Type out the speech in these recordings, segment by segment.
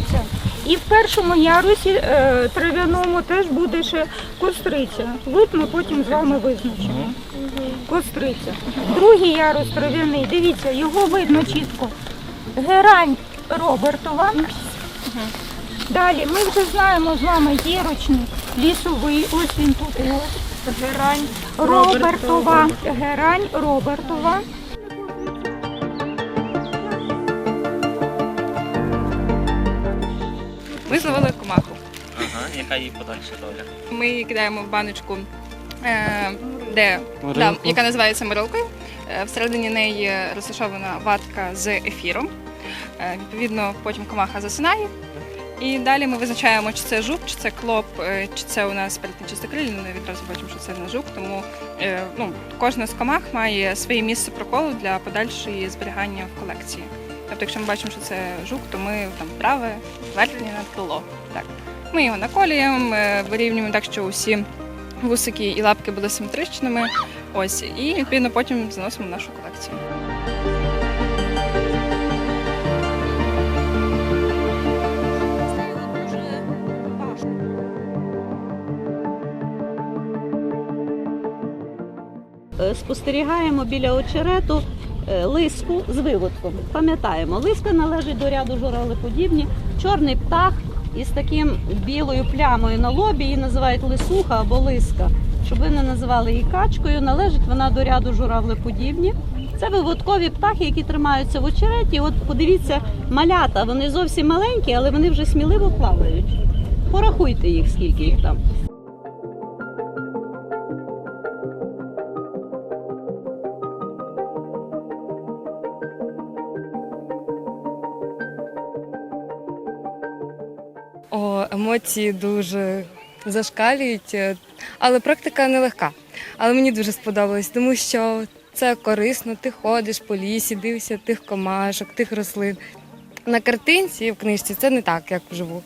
Високо, І в першому ярусі е, трав'яному теж буде ще костриця. Вид ми потім з вами визначимо. Костриця. Другий ярус трав'яний, дивіться, його видно чітко. Герань Робертова. Далі ми вже знаємо з вами гірочник, лісовий, ось він тут. Герань Робертова. Герань Робертова. Ми зловили комаху. Ага, яка її подальша доля? Ми її кидаємо в баночку, е, де, да, яка називається морилкою. Е, Всередині неї розташована ватка з ефіром. Е, Відповідно, потім комаха засинає. І далі ми визначаємо, чи це жук, чи це клоп, е, чи це у нас перетинчастокрилі. Ну, відразу бачимо, що це не жук. Тому е, ну, кожна з комах має своє місце проколу для подальшої зберігання в колекції. Тобто, якщо ми бачимо, що це жук, то ми там праве, верхнє над крило. Так. Ми його наколюємо, вирівнюємо так, що усі вусики і лапки були симетричними. Ось, і відповідно потім заносимо в нашу колекцію. Е, спостерігаємо біля очерету лиску з виводком. Пам'ятаємо, лиска належить до ряду журавлеподібні. Чорний птах із таким білою плямою на лобі її називають лисуха або лиска. Щоб ви не називали її качкою, належить вона до ряду журавлеподібні. Це виводкові птахи, які тримаються в очереті. От подивіться, малята, вони зовсім маленькі, але вони вже сміливо плавають. Порахуйте їх, скільки їх там. Емоції дуже зашкалюють, е, але практика нелегка. Але мені дуже сподобалось, тому що це корисно. Ти ходиш по лісі, дивишся тих комашок, тих рослин. На картинці в книжці це не так, як вживу.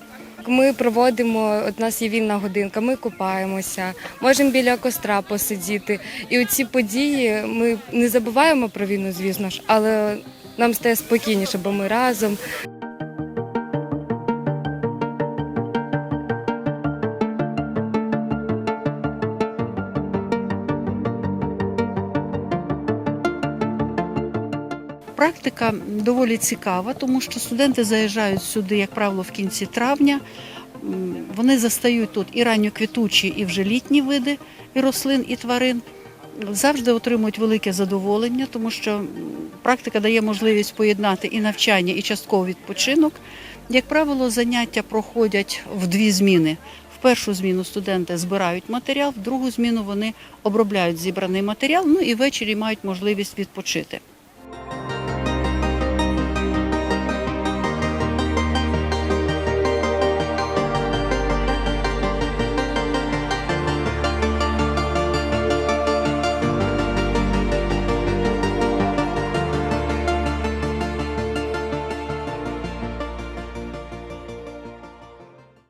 Ми проводимо, от у нас є вільна годинка, ми купаємося, можемо біля костра посидіти. І оці події ми не забуваємо про війну, звісно ж, але нам стає спокійніше, бо ми разом. Практика доволі цікава, тому що студенти заїжджають сюди, як правило, в кінці травня. Вони застають тут і ранньоквітучі, і вже літні види і рослин, і тварин. Завжди отримують велике задоволення, тому що практика дає можливість поєднати і навчання, і частковий відпочинок. Як правило, заняття проходять в дві зміни. В першу зміну студенти збирають матеріал, в другу зміну вони обробляють зібраний матеріал, ну і ввечері мають можливість відпочити.